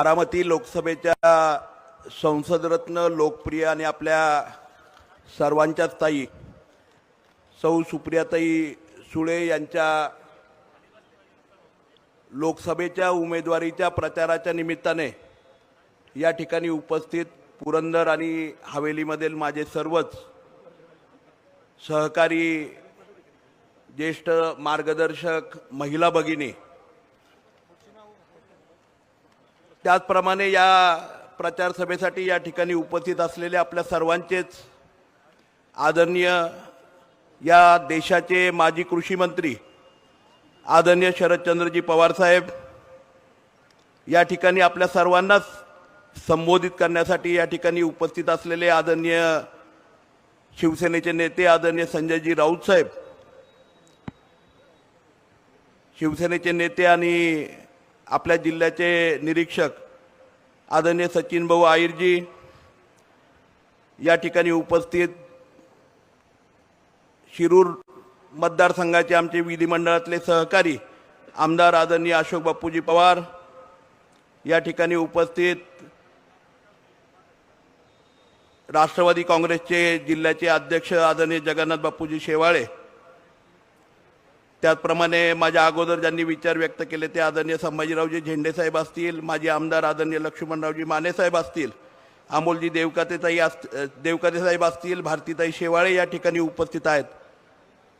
बारामती लोकसभेच्या संसदरत्न लोकप्रिय आणि आपल्या सर्वांच्याच ताई सौ सुप्रियाताई सुळे यांच्या लोकसभेच्या उमेदवारीच्या प्रचाराच्या निमित्ताने या ठिकाणी उपस्थित पुरंदर आणि हवेलीमधील माझे सर्वच सहकारी ज्येष्ठ मार्गदर्शक महिला भगिनी त्याचप्रमाणे या प्रचार सभेसाठी या ठिकाणी उपस्थित असलेले आपल्या सर्वांचेच आदरणीय या देशाचे माजी कृषी मंत्री आदरणीय शरदचंद्रजी पवार साहेब या ठिकाणी आपल्या सर्वांनाच संबोधित करण्यासाठी या ठिकाणी उपस्थित असलेले आदरणीय शिवसेनेचे नेते आदरणीय संजयजी राऊत साहेब शिवसेनेचे नेते आणि आपल्या जिल्ह्याचे निरीक्षक आदरणीय सचिन भाऊ आईरजी या ठिकाणी उपस्थित शिरूर मतदारसंघाचे आमचे विधिमंडळातले सहकारी आमदार आदरणीय अशोक बापूजी पवार या ठिकाणी उपस्थित राष्ट्रवादी काँग्रेसचे जिल्ह्याचे अध्यक्ष आदरणीय जगन्नाथ बापूजी शेवाळे त्याचप्रमाणे माझ्या अगोदर ज्यांनी विचार व्यक्त केले ते आदरणीय संभाजीरावजी झेंडेसाहेब असतील माझे आमदार आदरणीय लक्ष्मणरावजी मानेसाहेब असतील अमोलजी देवकातेताई अस देवकातेसाहेब असतील भारतीताई शेवाळे या ठिकाणी उपस्थित आहेत.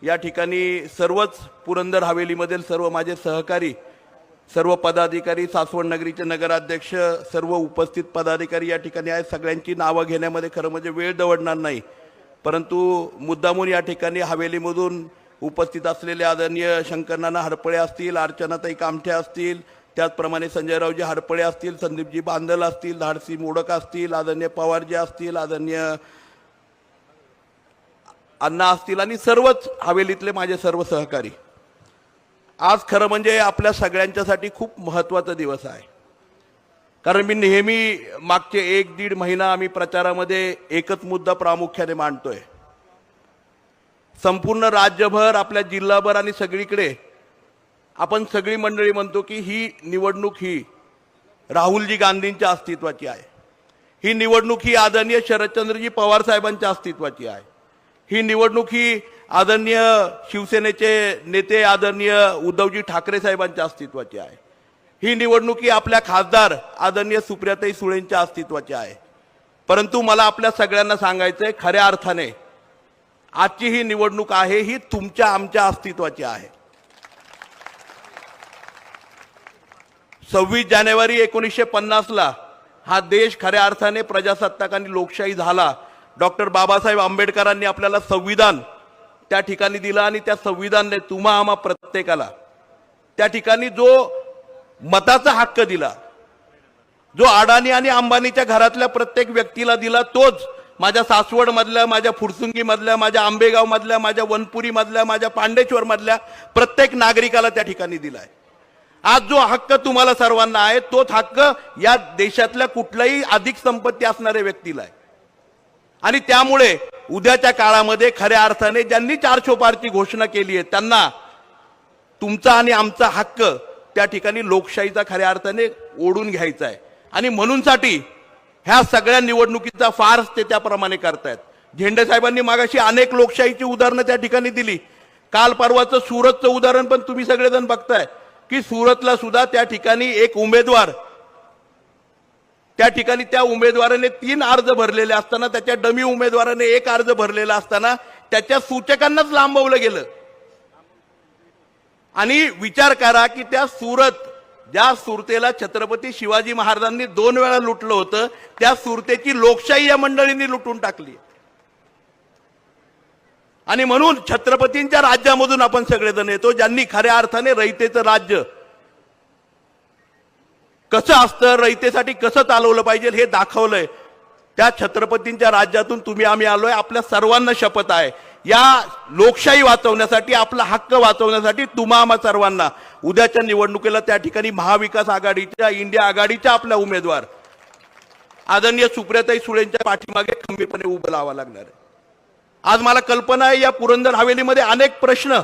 या ठिकाणी सर्वच पुरंदर हवेलीमधील सर्व माझे सहकारी सर्व पदाधिकारी सासवड नगरीचे नगराध्यक्ष सर्व उपस्थित पदाधिकारी या ठिकाणी आहेत. सगळ्यांची नावं घेण्यामध्ये खरं म्हणजे वेळ दवडणार नाही. परंतु मुद्दामून या ठिकाणी हवेलीमधून उपस्थित असलेले आदरणीय शंकरनाना हडपळे असतील अर्चनाताई कामठे असतील त्याचप्रमाणे संजयरावजी हडपळे असतील संदीपजी बांदल असतील धाडसी मोडक असतील आदरणीय पवारजी असतील आदरणीय अण्णा असतील आणि सर्वच हवेलीतले माझे सर्व सहकारी. आज खरं म्हणजे आपल्या सगळ्यांच्यासाठी खूप महत्त्वाचा दिवस आहे. कारण मी नेहमी मागचे एक दीड महिना आम्ही प्रचारामध्ये एकच मुद्दा प्रामुख्याने मांडतोय. संपूर्ण राज्यभर आपल्या जिल्हाभर आणि सगळीकडे आपण सगळी मंडळी म्हणतो की ही निवडणूक ही राहुलजी गांधींच्या अस्तित्वाची आहे. ही निवडणूक ही आदरणीय शरदचंद्रजी पवार साहेबांच्या अस्तित्वाची आहे. ही निवडणूक ही आदरणीय शिवसेनेचे नेते आदरणीय उद्धवजी ठाकरे साहेबांच्या अस्तित्वाची आहे. ही निवडणूक ही आपल्या खासदार आदरणीय सुप्रियाताई सुळेंच्या अस्तित्वाची आहे. परंतु मला आपल्या सगळ्यांना सांगायचं आहे खऱ्या अर्थाने आजची ही निवडणूक आहे ही तुमच्या आमच्या अस्तित्वाची आहे. सव्वीस जानेवारी एकोणीसशे पन्नासला हा देश खऱ्या अर्थाने प्रजासत्ताक आणि लोकशाही झाला. डॉक्टर बाबासाहेब आंबेडकरांनी आपल्याला संविधान त्या ठिकाणी दिलं आणि त्या संविधानने तुम्हा आम्हा प्रत्येकाला त्या ठिकाणी जो मताचा हक्क दिला जो अडाणी आणि अंबानीच्या घरातल्या प्रत्येक व्यक्तीला दिला तोच माझ्या सासवडमधल्या माझ्या फुरसुंगीमधल्या माझ्या आंबेगावमधल्या माझ्या वनपुरीमधल्या माझ्या पांडेश्वरमधल्या प्रत्येक नागरिकाला त्या ठिकाणी दिला आहे आज जो हक्क तुम्हाला सर्वांना आहे तोच हक्क या देशातल्या कुठल्याही अधिक संपत्ती असणाऱ्या व्यक्तीला आहे. आणि त्यामुळे उद्याच्या काळामध्ये खऱ्या अर्थाने ज्यांनी चारशोपारची घोषणा केली आहे त्यांना तुमचा आणि आमचा हक्क त्या ठिकाणी लोकशाहीचा खऱ्या अर्थाने ओढून घ्यायचा आहे. आणि म्हणूनसाठी ह्या सगळ्या निवडणुकीचा फार्स ते त्याप्रमाणे करतायत. झेंडे साहेबांनी मागाशी अनेक लोकशाहीची उदाहरणं त्या ठिकाणी दिली. काल परवाचं सुरतचं उदाहरण पण तुम्ही सगळेजण बघताय. की सुरतला सुद्धा त्या ठिकाणी एक उमेदवार त्या ठिकाणी त्या उमेदवाराने तीन अर्ज भरलेले असताना त्याच्या डमी उमेदवाराने एक अर्ज भरलेला असताना त्याच्या सूचकांनाच लांबवलं गेलं. आणि विचार करा की त्या सुरत ज्या सुरतेला छत्रपती शिवाजी महाराजांनी दोन वेळा लुटलं होतं त्या सुरतेची लोकशाही या मंडळींनी लुटून टाकली. आणि म्हणून छत्रपतींच्या राज्यामधून आपण सगळेजण येतो ज्यांनी खऱ्या अर्थाने रयतेचं राज्य कसं असतं रयतेसाठी कसं चालवलं पाहिजे हे दाखवलंय. त्या छत्रपतींच्या राज्यातून तुम्ही आम्ही आलोय आपल्या सर्वांना शपथ आहे. या लोकशाही वाचवण्यासाठी आपला हक्क वाचवण्यासाठी तुम्हा सर्वांना उद्याच्या निवडणुकीला त्या ठिकाणी महाविकास आघाडीच्या इंडिया आघाडीच्या आपल्या उमेदवार आदरणीय सुप्रियाताई सुळेंच्या पाठीमागे खंबीरपणे उभं लावा लागणार आहे. आज मला कल्पना आहे या पुरंदर हवेलीमध्ये अनेक प्रश्न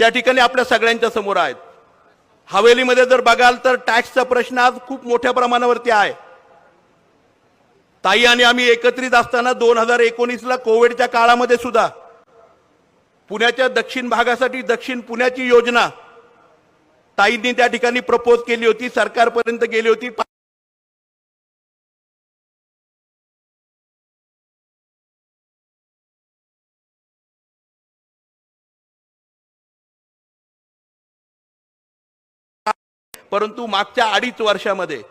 त्या ठिकाणी आपल्या सगळ्यांच्या समोर आहेत. हवेलीमध्ये जर बघाल तर टॅक्सचा प्रश्न आज खूप मोठ्या प्रमाणावरती आहे. ताई आणि आम्ही एकत्रित असताना दोन हजार एकोणीसला कोविडच्या काळामध्ये सुद्धा पुण्याच्या दक्षिण भागासाठी दक्षिण पुण्याची योजना ताईंनी त्या ठिकाणी प्रपोज केली होती सरकारपर्यंत गेली होती. परंतु मागच्या अडीच वर्षामध्ये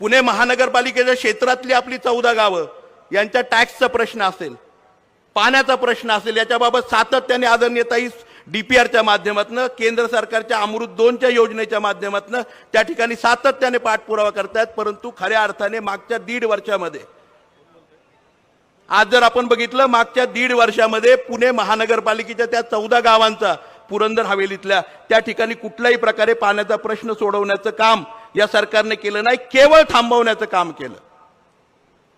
पुणे महानगरपालिकेच्या क्षेत्रातली आपली चौदा गावं यांच्या टॅक्सचा प्रश्न असेल पाण्याचा प्रश्न असेल याच्याबाबत सातत्याने आदर्यताई डी पी आरच्या माध्यमातून केंद्र सरकारच्या अमृत दोनच्या योजनेच्या माध्यमातून त्या ठिकाणी सातत्याने पाठपुरावा करतायत परंतु खऱ्या अर्थाने मागच्या दीड वर्षामध्ये. आज जर आपण बघितलं मागच्या दीड वर्षामध्ये पुणे महानगरपालिकेच्या त्या चौदा गावांचा पुरंदर हवेलीतल्या त्या ठिकाणी कुठल्याही प्रकारे पाण्याचा प्रश्न सोडवण्याचं काम या सरकारने केलं नाही केवळ थांबवण्याचं काम केलं.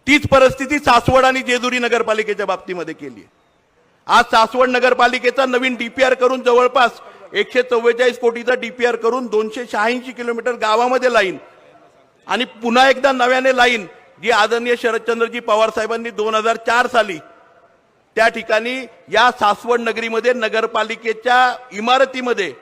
तीच परिस्थिती सासवड आणि जेजुरी नगरपालिकेच्या बाबतीमध्ये केली आज सासवड नगरपालिकेचा नवीन डीपीआर करून जवळपास एकशे चव्वेचाळीस कोटीचा डीपीआर करून दोनशे शहाऐंशी किलोमीटर गावामध्ये लाईन आणि पुन्हा एकदा नव्याने लाईन जी आदरणीय शरदचंद्रजी पवार साहेबांनी दोन हजार चार साली त्या ठिकाणी या सासवड नगरीमध्ये नगरपालिकेच्या इमारतीमध्ये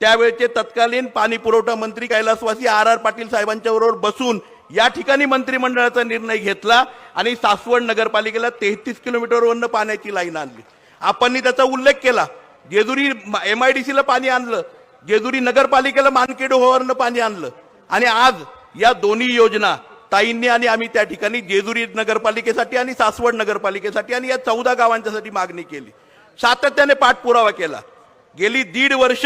त्यावेळचे तत्कालीन पाणी पुरवठा मंत्री कैलासवासी आर आर पाटील साहेबांच्या बरोबर बसून या ठिकाणी मंत्रिमंडळाचा निर्णय घेतला आणि सासवड नगरपालिकेला तेहतीस किलोमीटरवरनं पाण्याची लाईन आणली. आपण त्याचा उल्लेख केला. जेजुरी एम आय डी सीला पाणी आणलं. जेजुरी नगरपालिकेला मानकेडोहरनं पाणी आणलं. आणि आज या दोन्ही योजना ताईंनी आणि आम्ही त्या ठिकाणी जेजुरी नगरपालिकेसाठी आणि सासवड नगरपालिकेसाठी आणि या चौदा गावांच्यासाठी मागणी केली. सातत्याने पाठपुरावा केला. गेली दीड वर्ष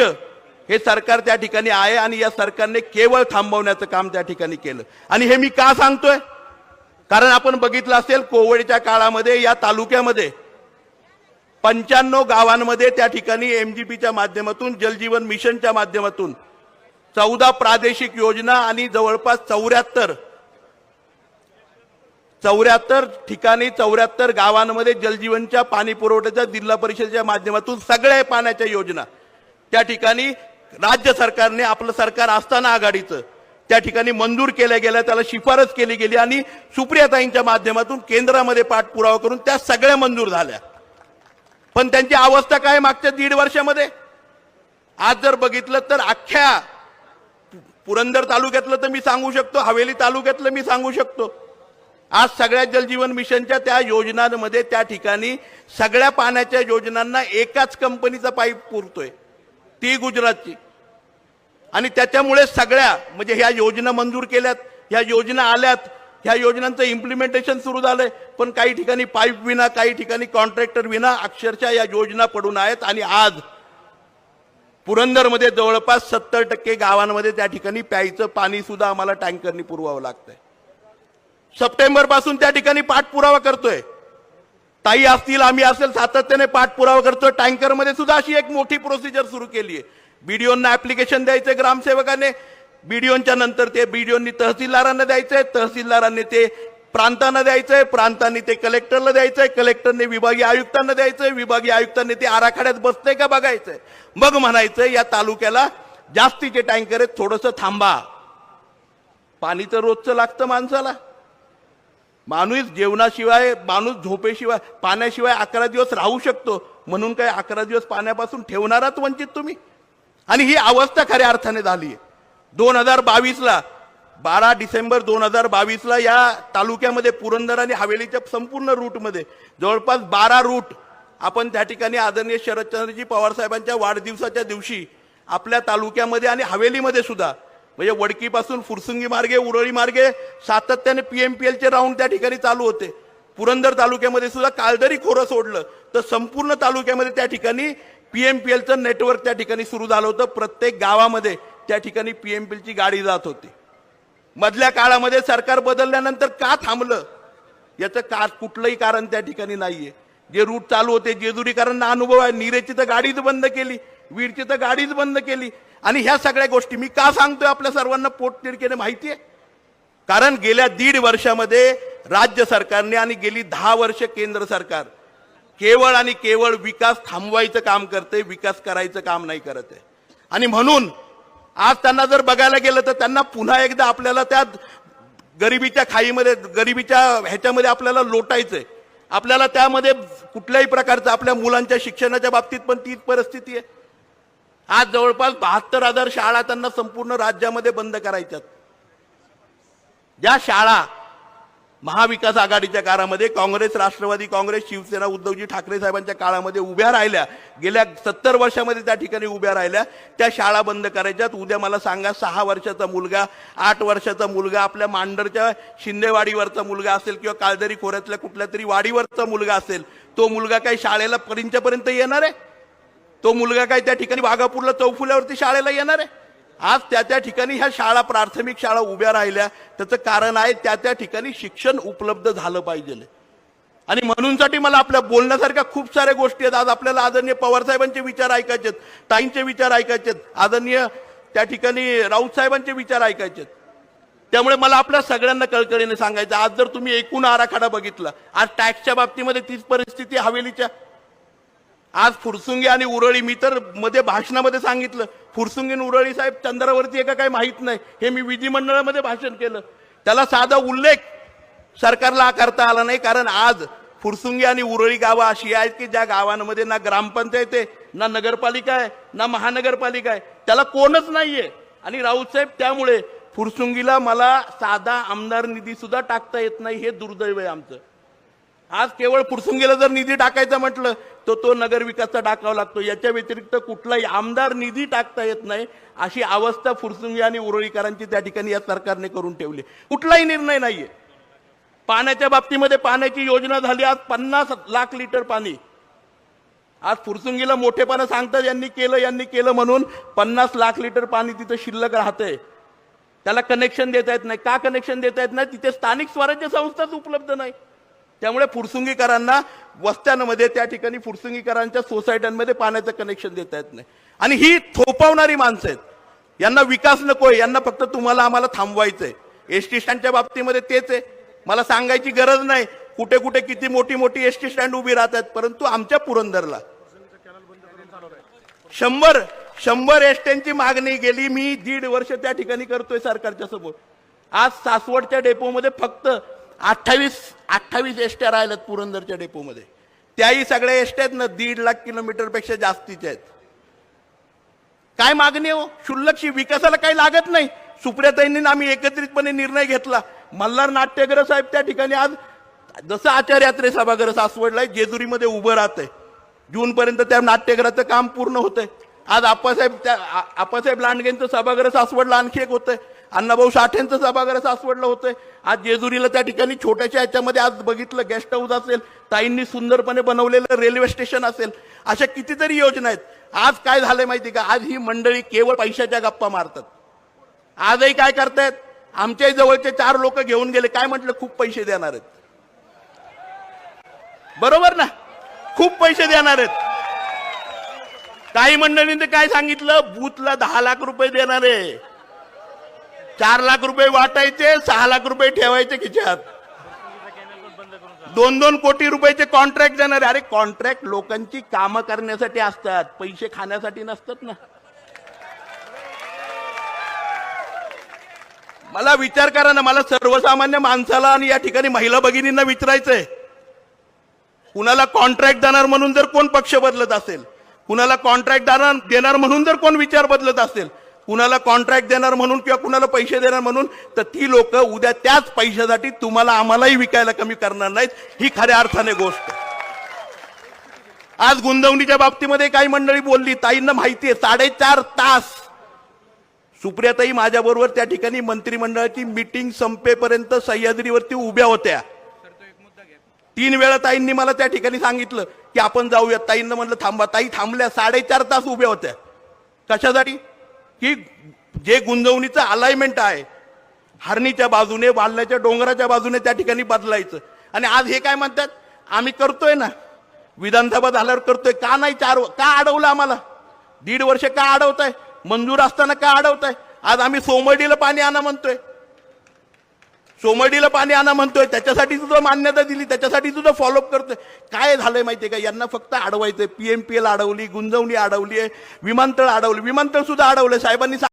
हे सरकार त्या ठिकाणी आहे आणि या सरकारने केवळ थांबवण्याचं काम त्या ठिकाणी केलं. आणि हे मी का सांगतोय? कारण आपण बघितलं असेल कोविडच्या काळामध्ये या तालुक्यामध्ये पंच्याण्णव गावांमध्ये त्या ठिकाणी एमजीपीच्या माध्यमातून जलजीवन मिशनच्या माध्यमातून चौदा प्रादेशिक योजना आणि जवळपास चौऱ्याहत्तर चौऱ्याहत्तर ठिकाणी चौऱ्याहत्तर गावांमध्ये जलजीवनच्या पाणी पुरवठ्याच्या जिल्हा परिषदेच्या माध्यमातून सगळ्या पाण्याच्या योजना. त्या ठिकाणी राज्य सरकारने आपलं सरकार असताना आघाडीचं त्या ठिकाणी मंजूर केल्या गेल्या त्याला शिफारस केली गेली आणि सुप्रियाताईंच्या माध्यमातून केंद्रामध्ये पाठपुरावा करून त्या सगळ्या मंजूर झाल्या. पण त्यांची अवस्था काय मागच्या दीड वर्षामध्ये? आज जर बघितलं तर अख्ख्या पुरंदर तालुक्यातलं तर मी सांगू शकतो हवेली तालुक्यातलं मी सांगू शकतो. आज सगळ्या जलजीवन मिशनच्या त्या योजनांमध्ये त्या ठिकाणी सगळ्या पाण्याच्या योजनांना एकाच कंपनीचा पाईप पुरतोय. ती गुजरातची. आणि त्याच्यामुळे सगळ्या म्हणजे ह्या योजना मंजूर केल्यात ह्या योजना आल्यात ह्या योजनांचं इम्प्लिमेंटेशन सुरू झालंय. पण काही ठिकाणी पाईप विना काही ठिकाणी कॉन्ट्रॅक्टर विना अक्षरशः या योजना पडून आहेत. आणि आज पुरंदरमध्ये जवळपास सत्तर टक्के गावांमध्ये त्या ठिकाणी प्यायचं पाणी सुद्धा आम्हाला टँकरनी पुरवावं लागतंय. सप्टेंबरपासून त्या ठिकाणी पाठपुरावा करतोय. ताई असतील आम्ही असेल सातत्याने पाठपुरावा करतोय. टँकरमध्ये सुद्धा अशी एक मोठी प्रोसिजर सुरू केली आहे. बीडीओना ऍप्लिकेशन द्यायचं ग्रामसेवकाने. बीडीओच्या नंतर ते बीडीओनी तहसीलदारांना द्यायचंय. तहसीलदारांनी ते प्रांतांना द्यायचंय. प्रांतांनी ते कलेक्टरला द्यायचंय. कलेक्टरने विभागीय आयुक्तांना द्यायचंय. विभागीय आयुक्तांनी ते आराखड्यात बसतंय का बघायचंय? मग म्हणायचंय या तालुक्याला जास्तीचे टँकर आहेत थोडंसं थांबा. पाणी तर रोजचं लागतं माणसाला. माणूस जेवणाशिवाय माणूस झोपेशिवाय पाण्याशिवाय अकरा दिवस राहू शकतो. म्हणून काय अकरा दिवस पाण्यापासून ठेवणाराच वंचित तुम्ही? आणि ही अवस्था खऱ्या अर्थाने झाली आहे. दोन हजार बावीसला बारा डिसेंबर दोन हजार बावीसला या तालुक्यामध्ये पुरंदर आणि हवेलीच्या संपूर्ण रूटमध्ये जवळपास बारा रूट आपण त्या ठिकाणी आदरणीय शरदचंद्रजी पवारसाहेबांच्या वाढदिवसाच्या दिवशी आपल्या तालुक्यामध्ये आणि हवेलीमध्ये सुद्धा म्हणजे वडकीपासून फुरसुंगी मार्गे उरळी मार्गे सातत्याने पीएमपीएलचे राऊंड त्या ठिकाणी चालू होते. पुरंदर तालुक्यामध्ये सुद्धा कालदरी खोरं सोडलं. तर संपूर्ण तालुक्यामध्ये त्या ठिकाणी पीएमपीएलचं नेटवर्क त्या ठिकाणी सुरू झालं होतं. प्रत्येक गावामध्ये त्या ठिकाणी पीएमपीएलची गाडी जात होती. मधल्या काळामध्ये सरकार बदलल्यानंतर का थांबलं? याचं का कुठलंही कारण त्या ठिकाणी नाहीये. जे रूट चालू होते जेजुरीकरांना अनुभव आहे. नीरेची तर गाडीच बंद केली. वीरची तर गाडीच बंद केली. आणि ह्या सगळ्या गोष्टी मी का सांगतोय आपल्या सर्वांना पोटतिडकीने माहिती आहे? कारण गेल्या दीड वर्षामध्ये राज्य सरकारने आणि गेली दहा वर्ष केंद्र सरकार केवळ आणि केवळ विकास थांबवायचं काम करते विकास करायचं काम नाही करत आहे. आणि म्हणून आज त्यांना जर बघायला गेलं तर त्यांना पुन्हा एकदा आपल्याला त्या गरिबीच्या खाईमध्ये गरिबीच्या ह्याच्यामध्ये आपल्याला लोटायचंय आपल्याला त्यामध्ये कुठल्याही प्रकारचं आपल्या मुलांच्या शिक्षणाच्या बाबतीत पण तीच परिस्थिती आहे. आज जवळपास बहात्तर हजार शाळा त्यांना संपूर्ण राज्यामध्ये बंद करायच्यात. ज्या शाळा महाविकास आघाडीच्या काळामध्ये काँग्रेस राष्ट्रवादी काँग्रेस शिवसेना उद्धवजी ठाकरे साहेबांच्या काळामध्ये उभ्या राहिल्या गेल्या सत्तर वर्षामध्ये त्या ठिकाणी उभ्या राहिल्या त्या शाळा बंद करायच्यात. उद्या मला सांगा सहा वर्षाचा मुलगा आठ वर्षाचा मुलगा आपल्या मांडरच्या शिंदेवाडीवरचा मुलगा असेल किंवा काळदरी खोऱ्यातल्या कुठल्या तरी वाडीवरचा मुलगा असेल तो मुलगा काही शाळेला परिंच्यापर्यंत येणार आहे? तो मुलगा काय त्या ठिकाणी वाघापूरला चौफुल्यावरती शाळेला येणार आहे? आज त्या त्या ठिकाणी ह्या शाळा प्राथमिक शाळा उभ्या राहिल्या. त्याचं कारण आहे त्या त्या ठिकाणी शिक्षण उपलब्ध झालं पाहिजे. आणि म्हणूनसाठी मला आपल्या बोलण्यासारख्या खूप साऱ्या गोष्टी आहेत. आज आपल्याला आदरणीय पवार साहेबांचे विचार ऐकायचे आहेत. ताईंचे विचार ऐकायचे आहेत. आदरणीय त्या ठिकाणी राऊत साहेबांचे विचार ऐकायचे आहेत. त्यामुळे मला आपल्या सगळ्यांना कळकळीने सांगायचं आज जर तुम्ही एकूण आराखडा बघितला आज टॅक्सच्या बाबतीमध्ये तीच परिस्थिती हवेलीच्या. आज फुरसुंगी आणि उरळी मी तर मध्ये भाषणामध्ये सांगितलं. फुरसुंगी आणि उरळी साहेब चंद्रावरती एका काही माहीत नाही. हे मी विधिमंडळामध्ये भाषण केलं. त्याला साधा उल्लेख सरकारला करता आला नाही कारण आज फुरसुंगी आणि उरळी गावं अशी आहेत की ज्या गावांमध्ये ना ग्रामपंचायत आहे ना नगरपालिका आहे ना महानगरपालिका आहे. त्याला कोणच नाहीये. आणि राऊत साहेब त्यामुळे फुरसुंगीला मला साधा आमदार निधी सुद्धा टाकता येत नाही हे दुर्दैव आहे आमचं. आज केवळ फुरसुंगीला जर निधी टाकायचा म्हटलं तर तो नगर विकासचा टाकावा लागतो. याच्या व्यतिरिक्त कुठलाही आमदार निधी टाकता येत नाही अशी अवस्था फुरसुंगी आणि उरळीकरांची त्या ठिकाणी या सरकारने करून ठेवली. कुठलाही निर्णय नाहीये. पाण्याच्या बाबतीमध्ये पाण्याची योजना झाली आज पन्नास लाख लिटर पाणी. आज फुरसुंगीला मोठेपणा सांगतात यांनी केलं यांनी केलं म्हणून पन्नास लाख लिटर पाणी तिथं शिल्लक राहतंय. त्याला कनेक्शन देता येत नाही. का कनेक्शन देता येत नाही? तिथे स्थानिक स्वराज्य संस्थाच उपलब्ध नाही. त्यामुळे फुरसुंगीकरांना वस्त्यांमध्ये त्या ठिकाणी फुरसुंगीकरांच्या सोसायट्यांमध्ये पाण्याचं कनेक्शन देता येत नाही. आणि ही थोपवणारी माणसं आहेत. यांना विकास नकोय यांना फक्त तुम्हाला आम्हाला थांबवायचंय. एस टी स्टँडच्या बाबतीमध्ये तेच आहे. मला सांगायची गरज नाही. कुठे कुठे किती मोठी मोठी एस टी स्टँड उभी राहतात परंतु आमच्या पुरंदरला. शंभर शंभर एसट्यांची मागणी गेली मी दीड वर्ष त्या ठिकाणी करतोय सरकारच्या समोर. आज सासवडच्या डेपोमध्ये फक्त अठ्ठावीस अठ्ठावीस एसट्या राहिल्यात पुरंदरच्या डेपोमध्ये. त्याही सगळ्या एसट्या आहेत ना दीड लाख किलोमीटरपेक्षा जास्तीच्या आहेत. काय मागणी हो? क्षुल्लकशी विकासाला काही लागत नाही. सुप्रियाताईंनी आम्ही एकत्रितपणे निर्णय घेतला. मल्हार नाट्यग्रह साहेब त्या ठिकाणी आज जसं आचार्य यात्रे सभागृह सासवडला जेजुरीमध्ये उभं राहतंय. जूनपर्यंत त्या नाट्यगृहाचं काम पूर्ण होतंय. आज आप्पासाहेब त्या आप्पासाहेब लांडगेंचं सभागृह सासवडला आणखी एक होतंय. अण्णाभाऊ साठेंचं सभागृह सासवडलं होतंय. आज जेजुरीला त्या ठिकाणी छोट्याशा याच्यामध्ये आज बघितलं गेस्ट हाऊस असेल ताईंनी सुंदरपणे बनवलेलं रेल्वे स्टेशन असेल अशा कितीतरी योजना आहेत. आज काय झालंय माहिती का? आज ही मंडळी केवळ पैशाच्या गप्पा मारतात. आजही काय करतायत? आमच्याही जवळचे चार लोक घेऊन गेले. काय म्हटलं? खूप पैसे देणार आहेत. बरोबर ना? खूप पैसे देणार आहेत. काही मंडळींनी काय सांगितलं? बूथला दहा लाख रुपये देणार आहे. चार लाख रुपये वाटायचे सहा लाख रुपये ठेवायचे खिच्यात दोन दोन कोटी रुपयाचे कॉन्ट्रॅक्ट देणार. अरे कॉन्ट्रॅक्ट लोकांची कामं करण्यासाठी असतात. पैसे खाण्यासाठी नसतात ना. मला विचार करा ना मला सर्वसामान्य माणसाला आणि या ठिकाणी महिला भगिनींना विचारायचंय. कुणाला कॉन्ट्रॅक्ट देणार म्हणून जर कोण पक्ष बदलत असेल कुणाला कॉन्ट्रॅक्ट देणार म्हणून जर कोण विचार बदलत असेल कुणाला कॉन्ट्रॅक्ट देणार म्हणून किंवा कुणाला पैसे देणार म्हणून तर ती लोक उद्या त्याच पैशासाठी तुम्हाला आम्हालाही विकायला कमी करणार नाहीत. ही खऱ्या अर्थाने गोष्ट आज गुंतवणुकीच्या बाबतीमध्ये काही मंडळी बोलली ताईंना माहिती आहे साडेचार तास. सुप्रियाताई माझ्याबरोबर त्या ठिकाणी मंत्रिमंडळाची मीटिंग संपेपर्यंत सह्याद्रीवरती उभ्या होत्या. तीन वेळा ताईंनी मला त्या ठिकाणी सांगितलं की आपण जाऊया. ताईंना म्हणलं थांबा ताई थांबल्या साडेचार तास उभ्या होत्या. कशासाठी? की जे गुंजवणीचं अलाइनमेंट आहे हरणीच्या बाजूने वाल्ल्याच्या डोंगराच्या बाजूने त्या ठिकाणी बदलायचं. आणि आज हे काय म्हणतात? आम्ही करतोय ना. विधानसभा झाल्यावर करतोय. का नाही चार का अडवलं आम्हाला? दीड वर्ष का अडवताय? मंजूर असताना का अडवताय? आज आम्ही सोमडीला पाणी आणा म्हणतोय. सोमडीला पाणी आणा म्हणतोय त्याच्यासाठी तुझं मान्यता दिली त्याच्यासाठी तुझं फॉलोअप करतोय. काय झालंय माहितीये का? यांना फक्त अडवायचंय. पीएमपीएल अडवली गुंजवणी अडवली आहे विमानतळ अडवली विमानतळ सुद्धा अडवलंय. साहेबांनी